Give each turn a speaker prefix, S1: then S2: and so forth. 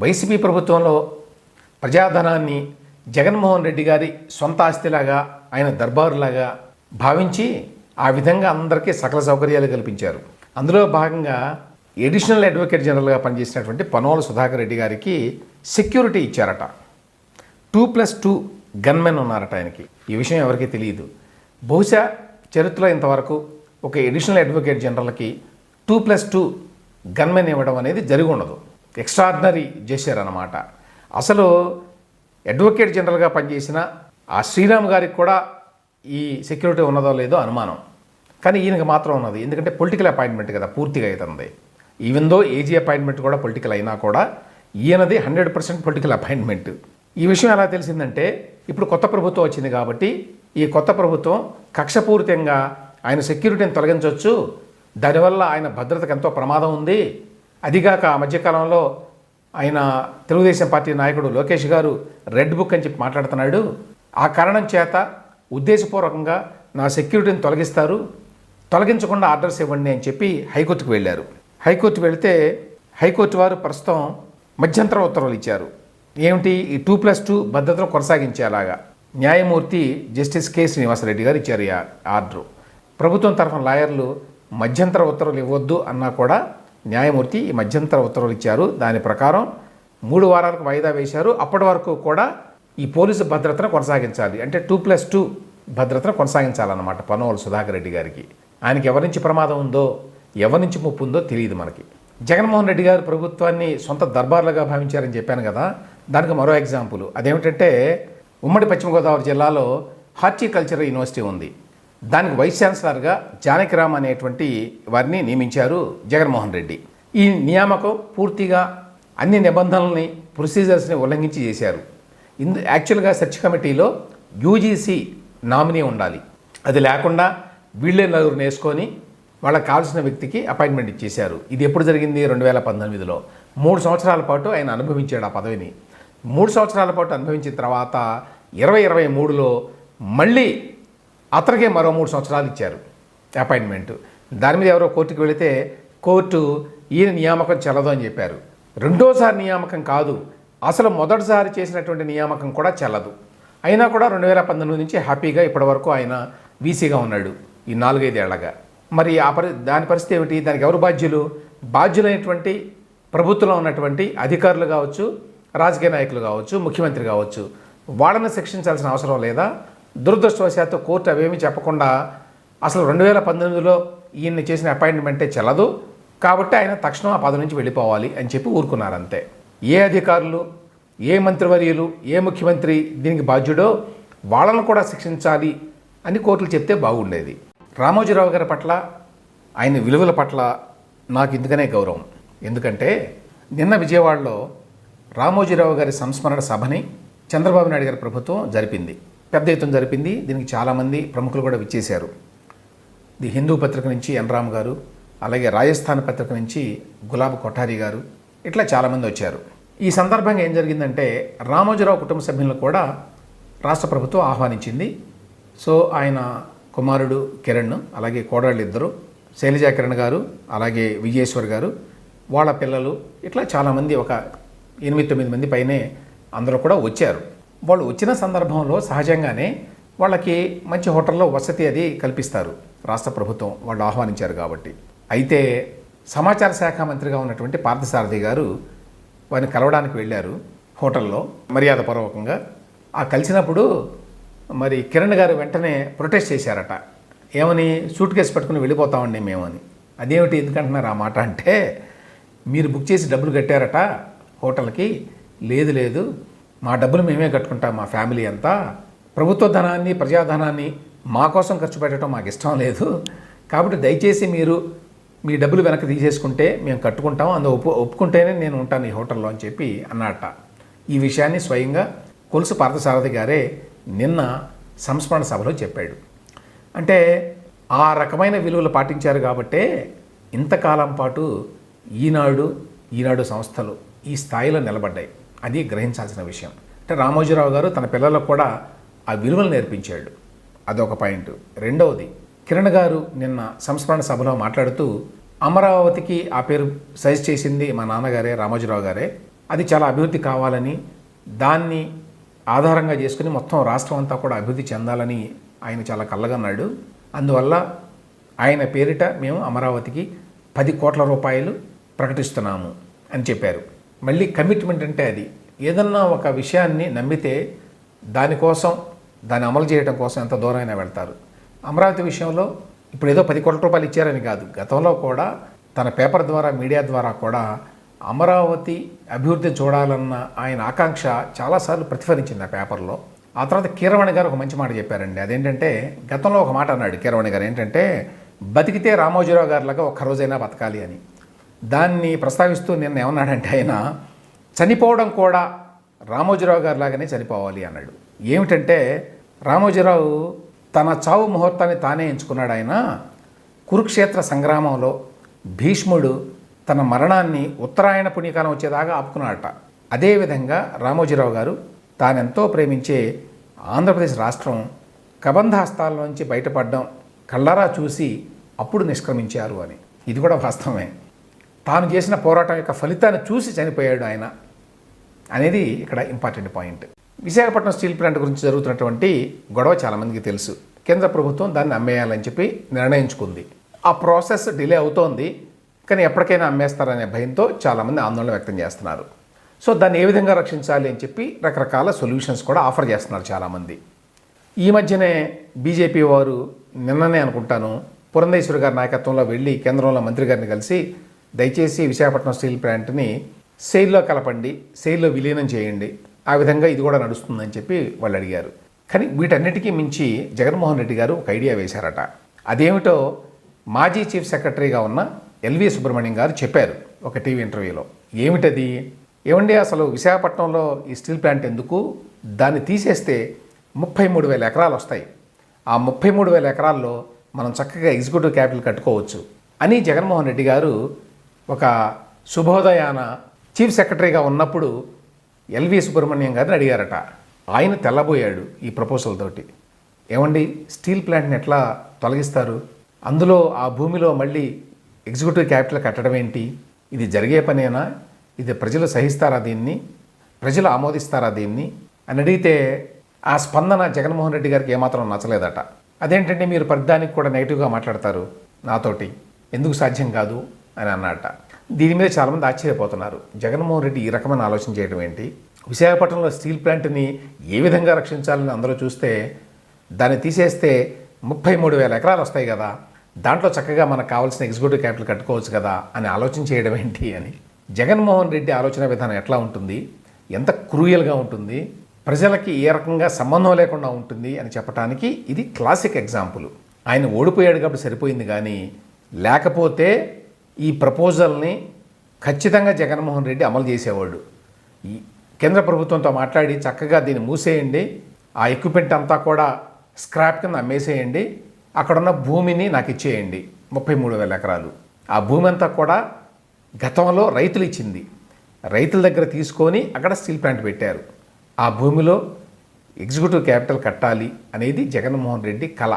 S1: YCP ప్రభుత్వంలో ప్రజాధనాన్ని జగన్మోహన్ రెడ్డి గారి సొంత ఆస్తిలాగా ఆయన దర్బారులాగా భావించి ఆ విధంగా అందరికీ సకల సౌకర్యాలు కల్పించారు. అందులో భాగంగా ఎడిషనల్ అడ్వకేట్ జనరల్గా పనిచేసినటువంటి పనోల సుధాకర్ రెడ్డి గారికి సెక్యూరిటీ ఇచ్చారట. టూ ప్లస్ టూ గన్మెన్ ఉన్నారట ఆయనకి. ఈ విషయం ఎవరికీ తెలియదు. బహుశా చరిత్రలో ఇంతవరకు ఒక ఎడిషనల్ అడ్వకేట్ జనరల్కి టూ ప్లస్ టూ గన్మెన్ ఇవ్వడం అనేది జరిగి ఉండదు. ఎక్స్ట్రాడినరీ చేశారన్నమాట. అసలు అడ్వకేట్ జనరల్గా పనిచేసిన ఆ శ్రీరామ్ గారికి కూడా ఈ సెక్యూరిటీ ఉన్నదో లేదో అనుమానం. కానీ ఈయనకి మాత్రం ఉన్నది. ఎందుకంటే పొలిటికల్ అపాయింట్మెంట్ కదా పూర్తిగా అవుతుంది ఈవెన్ దో ఏజీ అపాయింట్మెంట్ కూడా పొలిటికల్ అయినా కూడా ఈయనది హండ్రెడ్ పర్సెంట్ పొలిటికల్ అపాయింట్మెంట్. ఈ విషయం ఎలా తెలిసిందంటే ఇప్పుడు కొత్త ప్రభుత్వం వచ్చింది కాబట్టి ఈ కొత్త ప్రభుత్వం కక్షపూరితంగా ఆయన సెక్యూరిటీని తొలగించవచ్చు దానివల్ల ఆయన భద్రతకు ఎంతో ప్రమాదం ఉంది. అదిగాక ఆ మధ్యకాలంలో ఆయన తెలుగుదేశం పార్టీ నాయకుడు లోకేష్ గారు రెడ్ బుక్ అని చెప్పి మాట్లాడుతున్నాడు. ఆ కారణం చేత ఉద్దేశపూర్వకంగా నా సెక్యూరిటీని తొలగిస్తారు. తొలగించకుండా ఆర్డర్స్ ఇవ్వండి అని చెప్పి హైకోర్టుకు వెళ్ళారు. హైకోర్టు వెళితే హైకోర్టు వారు ప్రస్తుతం మధ్యంతర ఉత్తర్వులు ఇచ్చారు. ఏమిటి? ఈ టూ ప్లస్ టూ భద్రతను కొనసాగించేలాగా న్యాయమూర్తి జస్టిస్ కె శ్రీనివాసరెడ్డి గారు ఇచ్చారు ఈ ఆర్డరు. ప్రభుత్వం తరఫున లాయర్లు మధ్యంతర ఉత్తర్వులు ఇవ్వద్దు అన్నా కూడా న్యాయమూర్తి ఈ మధ్యంతర ఉత్తర్వులు ఇచ్చారు. దాని ప్రకారం మూడు వారాలకు వాయిదా వేశారు. అప్పటి వరకు కూడా ఈ పోలీసు భద్రతను కొనసాగించాలి. అంటే టూ ప్లస్ టూ భద్రతను కొనసాగించాలన్నమాట పనోలు సుధాకర్ రెడ్డి గారికి. ఆయనకి ఎవరి నుంచి ప్రమాదం ఉందో ఎవరి నుంచి ముప్పు ఉందో తెలియదు మనకి. జగన్మోహన్ రెడ్డి గారు ప్రభుత్వాన్ని సొంత దర్బార్లుగా భావించారని చెప్పాను కదా దానికి మరో ఎగ్జాంపుల్. అదేమిటంటే ఉమ్మడి పశ్చిమ గోదావరి జిల్లాలో హార్టికల్చర్ యూనివర్సిటీ ఉంది. దానికి వైస్ ఛాన్సలర్గా జానకిరామ్ అనేటువంటి వారిని నియమించారు జగన్మోహన్ రెడ్డి. ఈ నియామకం పూర్తిగా అన్ని నిబంధనల్ని ప్రొసీజర్స్ని ఉల్లంఘించి చేశారు. ఇందు యాక్చువల్గా సెర్చ్ కమిటీలో యూజీసీ నామినీ ఉండాలి. అది లేకుండా వీళ్ళే నలుగురు వేసుకొని వాళ్ళకి కావాల్సిన వ్యక్తికి అపాయింట్మెంట్ ఇచ్చేశారు. ఇది ఎప్పుడు జరిగింది? రెండు వేల పంతొమ్మిదిలో. మూడు సంవత్సరాల పాటు ఆయన అనుభవించాడు ఆ పదవిని. మూడు సంవత్సరాల పాటు అనుభవించిన తర్వాత ఇరవై ఇరవై మూడులో మళ్ళీ అతనికే మరో మూడు సంవత్సరాలు ఇచ్చారు అపాయింట్మెంట్. దాని మీద ఎవరో కోర్టుకు వెళితే కోర్టు ఈయన నియామకం చెల్లదు అని చెప్పారు. రెండోసారి నియామకం కాదు అసలు మొదటిసారి చేసినటువంటి నియామకం కూడా చెల్లదు. అయినా కూడా రెండు వేల పంతొమ్మిది నుంచి హ్యాపీగా ఇప్పటివరకు ఆయన వీసీగా ఉన్నాడు ఈ నాలుగైదేళ్ళగా. మరి ఆ పరి దాని పరిస్థితి ఏమిటి? దానికి ఎవరు బాధ్యులు? బాధ్యులైనటువంటి ప్రభుత్వంలో ఉన్నటువంటి అధికారులు కావచ్చు రాజకీయ నాయకులు కావచ్చు ముఖ్యమంత్రి కావచ్చు వాళ్ళని శిక్షించాల్సిన అవసరం లేదా? దురదృష్టవశాత్తు కోర్టు అవేమీ చెప్పకుండా అసలు రెండు వేల పంతొమ్మిదిలో ఈయన్ని చేసిన అపాయింట్మెంటే చెల్లదు. కాబట్టి ఆయన తక్షణం ఆ పదవి నుంచి వెళ్ళిపోవాలి అని చెప్పి ఊరుకున్నారంతే. ఏ అధికారులు ఏ మంత్రివర్యులు ఏ ముఖ్యమంత్రి దీనికి బాధ్యుడో వాళ్ళను కూడా శిక్షించాలి అని కోర్టులు చెప్తే బాగుండేది. రామోజీరావు గారి పట్ల ఆయన విలువల పట్ల నాకు ఇందుకనే గౌరవం. ఎందుకంటే నిన్న విజయవాడలో రామోజీరావు గారి సంస్మరణ సభని చంద్రబాబు నాయుడు గారి ప్రభుత్వం జరిపింది. పెద్ద ఎత్తున జరిపింది. దీనికి చాలామంది ప్రముఖులు కూడా విచ్చేశారు. ది హిందూ పత్రిక నుంచి ఎన్రామ్ గారు అలాగే రాజస్థాన్ పత్రిక నుంచి గులాబ్ కొఠారి గారు ఇట్లా చాలామంది వచ్చారు. ఈ సందర్భంగా ఏం జరిగిందంటే రామోజీరావు కుటుంబ సభ్యులను కూడా రాష్ట్ర ప్రభుత్వం ఆహ్వానించింది. సో ఆయన కుమారుడు కిరణ్ అలాగే కోడళ్ళు ఇద్దరు శైలజా కిరణ్ గారు అలాగే విజయేశ్వర్ గారు వాళ్ళ పిల్లలు ఇట్లా చాలామంది ఒక ఎనిమిది తొమ్మిది మంది పైనే అందరూ కూడా వచ్చారు. వాళ్ళు వచ్చిన సందర్భంలో సహజంగానే వాళ్ళకి మంచి హోటల్లో వసతి అది కల్పిస్తారు. రాష్ట్ర ప్రభుత్వం వాళ్ళు ఆహ్వానించారు కాబట్టి. అయితే సమాచార శాఖ మంత్రిగా ఉన్నటువంటి పార్థసారథి గారు వారిని కలవడానికి వెళ్ళారు హోటల్లో మర్యాదపూర్వకంగా. ఆ కలిసినప్పుడు మరి కిరణ్ గారు వెంటనే ప్రొటెస్ట్ చేశారట. ఏమని సూట్ కేసు పట్టుకుని వెళ్ళిపోతామండి మేము అని. అదేమిటి ఎందుకంటున్నారు ఆ మాట? అంటే మీరు బుక్ చేసి డబ్బులు కట్టారట హోటల్కి. లేదు లేదు. మా డబ్బులు మేమే కట్టుకుంటాం మా ఫ్యామిలీ అంతా. ప్రభుత్వ ధనాన్ని ప్రజాధనాన్ని మా కోసం ఖర్చు పెట్టడం మాకు ఇష్టం లేదు. కాబట్టి దయచేసి మీరు మీ డబ్బులు వెనక్కి తీసేసుకుంటే మేము కట్టుకుంటాం. అందు ఒప్పు ఒప్పుకుంటేనే నేను ఉంటాను ఈ హోటల్లో అని చెప్పి అన్నట్ట ఈ విషయాన్ని స్వయంగా కొలుసు పార్థసారథి గారే నిన్న సంస్మరణ సభలో చెప్పాడు. అంటే ఆ రకమైన విలువలు పాటించారు కాబట్టే ఇంతకాలం పాటు ఈనాడు ఈనాడు సంస్థలు ఈ స్థాయిలో నిలబడ్డాయి. అది గ్రహించాల్సిన విషయం. అంటే రామోజీరావు గారు తన పిల్లలకు కూడా ఆ విలువలు నేర్పించాడు. అదొక పాయింట్. రెండవది కిరణ్ గారు నిన్న సంస్మరణ సభలో మాట్లాడుతూ అమరావతికి ఆ పేరు సజెస్ట్ చేసింది మా నాన్నగారే రామోజీరావు గారే. అది చాలా అభివృద్ధి కావాలని దాన్ని ఆధారంగా చేసుకుని మొత్తం రాష్ట్రం అంతా కూడా అభివృద్ధి చెందాలని ఆయన చాలా కళ్ళగన్నాడు అందువల్ల ఆయన పేరిట మేము అమరావతికి పది కోట్ల రూపాయలు ప్రకటిస్తున్నాము అని చెప్పారు. మళ్ళీ కమిట్మెంట్ అంటే అది. ఏదన్నా ఒక విషయాన్ని నమ్మితే దానికోసం దాన్ని అమలు చేయడం కోసం ఎంత దూరమైనా వెళ్తారు. అమరావతి విషయంలో ఇప్పుడు ఏదో పది కోట్ల రూపాయలు ఇచ్చారని కాదు. గతంలో కూడా తన పేపర్ ద్వారా మీడియా ద్వారా కూడా అమరావతి అభివృద్ధి చూడాలన్న ఆయన ఆకాంక్ష చాలాసార్లు ప్రతిఫలించింది ఆ పేపర్లో. ఆ తర్వాత కీరవాణి గారు ఒక మంచి మాట చెప్పారండి. అదేంటంటే గతంలో ఒక మాట అన్నాడు కీరవాణి గారు ఏంటంటే బతికితే రామోజీరావు గారిలాగా ఒక్క బతకాలి అని. దాన్ని ప్రస్తావిస్తూ నిన్న ఏమన్నాడంటే ఆయన చనిపోవడం కూడా రామోజీరావు గారి లాగానే చనిపోవాలి అన్నాడు. ఏమిటంటే రామోజీరావు తన చావు ముహూర్తాన్ని తానే ఎంచుకున్నాడు ఆయన. కురుక్షేత్ర సంగ్రామంలో భీష్ముడు తన మరణాన్ని ఉత్తరాయణ పుణ్యకాలం వచ్చేదాకా ఆపుకున్నాడట. అదేవిధంగా రామోజీరావు గారు తానెంతో ప్రేమించే ఆంధ్రప్రదేశ్ రాష్ట్రం కబంధ హస్తాల నుంచి బయటపడడం కళ్ళారా చూసి అప్పుడు నిష్క్రమించారు అని. ఇది కూడా వాస్తవమే. తాను చేసిన పోరాటం యొక్క ఫలితాన్ని చూసి చనిపోయాడు ఆయన అనేది ఇక్కడ important point. Visakhapatnam steel plant గురించి జరుగుతున్నటువంటి గొడవ చాలామందికి తెలుసు. కేంద్ర ప్రభుత్వం దాన్ని అమ్మేయాలని చెప్పి నిర్ణయించుకుంది. ఆ ప్రాసెస్ డిలే అవుతోంది. కానీ ఎప్పటికైనా అమ్మేస్తారనే భయంతో చాలామంది ఆందోళన వ్యక్తం చేస్తున్నారు. సో దాన్ని ఏ విధంగా రక్షించాలి అని చెప్పి రకరకాల సొల్యూషన్స్ కూడా ఆఫర్ చేస్తున్నారు చాలామంది. ఈ మధ్యనే బీజేపీ వారు నిన్ననే అనుకుంటాను పురంధేశ్వరి గారి నాయకత్వంలో వెళ్ళి కేంద్రంలో మంత్రి గారిని కలిసి దయచేసి విశాఖపట్నం స్టీల్ ప్లాంట్ని సెయిల్లో కలపండి సెయిల్లో విలీనం చేయండి. ఆ విధంగా ఇది కూడా నడుస్తుందని చెప్పి వాళ్ళు అడిగారు. కానీ వీటన్నిటికీ మించి జగన్మోహన్ రెడ్డి గారు ఒక ఐడియా వేశారట. అదేమిటో మాజీ చీఫ్ సెక్రటరీగా ఉన్న ఎల్వి సుబ్రహ్మణ్యం గారు చెప్పారు ఒక టీవీ ఇంటర్వ్యూలో. ఏమిటది? ఏమండి అసలు విశాఖపట్నంలో ఈ స్టీల్ ప్లాంట్ ఎందుకు? దాన్ని తీసేస్తే ముప్పై మూడు వేల ఎకరాలు వస్తాయి. ఆ ముప్పై మూడు వేల ఎకరాల్లో మనం చక్కగా ఎగ్జిక్యూటివ్ క్యాపిటల్ కట్టుకోవచ్చు అని జగన్మోహన్ రెడ్డి గారు ఒక శుభోదయాన చీఫ్ సెక్రటరీగా ఉన్నప్పుడు ఎల్వి సుబ్రహ్మణ్యం గారిని అడిగారట. ఆయన తెల్లబోయాడు ఈ ప్రపోజల్ తోటి. ఏమండి స్టీల్ ప్లాంట్ని ఎట్లా తొలగిస్తారు? అందులో ఆ భూమిలో మళ్ళీ ఎగ్జిక్యూటివ్ క్యాపిటల్ కట్టడం ఏంటి? ఇది జరిగే పనేనా? ఇది ప్రజలు సహిస్తారా దీన్ని? ప్రజలు ఆమోదిస్తారా దీన్ని? అని అడిగితే ఆ స్పందన జగన్మోహన్ రెడ్డి గారికి ఏమాత్రం నచ్చలేదట. అదేంటంటే మీరు ప్రతిదానికి కూడా నెగిటివ్గా మాట్లాడతారు నాతోటి? ఎందుకు సాధ్యం కాదు? అని అన్నట. దీని మీద చాలామంది ఆశ్చర్యపోతున్నారు. జగన్మోహన్ రెడ్డి ఈ రకమైన ఆలోచన చేయడం ఏంటి? విశాఖపట్నంలో స్టీల్ ప్లాంట్ని ఏ విధంగా రక్షించాలని అందరూ చూస్తే దాన్ని తీసేస్తే ముప్పై మూడు వేల ఎకరాలు వస్తాయి కదా. దాంట్లో చక్కగా మనకు కావాల్సిన ఎగ్జిక్యూటివ్ క్యాపిటల్ కట్టుకోవచ్చు కదా అని ఆలోచన చేయడం ఏంటి అని. జగన్మోహన్ రెడ్డి ఆలోచన విధానం ఎట్లా ఉంటుంది? ఎంత క్రూయల్గా ఉంటుంది? ప్రజలకి ఏ రకంగా సంబంధం లేకుండా ఉంటుంది అని చెప్పడానికి ఇది క్లాసిక్ ఎగ్జాంపుల్. ఆయన ఓడిపోయాడు కాబట్టి సరిపోయింది కానీ లేకపోతే ఈ ప్రపోజల్ని ఖచ్చితంగా జగన్మోహన్ రెడ్డి అమలు చేసేవాడు. ఈ కేంద్ర ప్రభుత్వంతో మాట్లాడి చక్కగా దీన్ని మూసేయండి. ఆ ఎక్విప్మెంట్ అంతా కూడా స్క్రాప్ కింద అమ్మేసేయండి. అక్కడున్న భూమిని నాకు ఇచ్చేయండి. ముప్పై మూడు వేల ఎకరాలు. ఆ భూమి అంతా కూడా గతంలో రైతులు ఇచ్చింది. రైతుల దగ్గర తీసుకొని అక్కడ స్టీల్ ప్లాంట్ పెట్టారు. ఆ భూమిలో ఎగ్జిక్యూటివ్ క్యాపిటల్ కట్టాలి అనేది జగన్మోహన్ రెడ్డి కళ.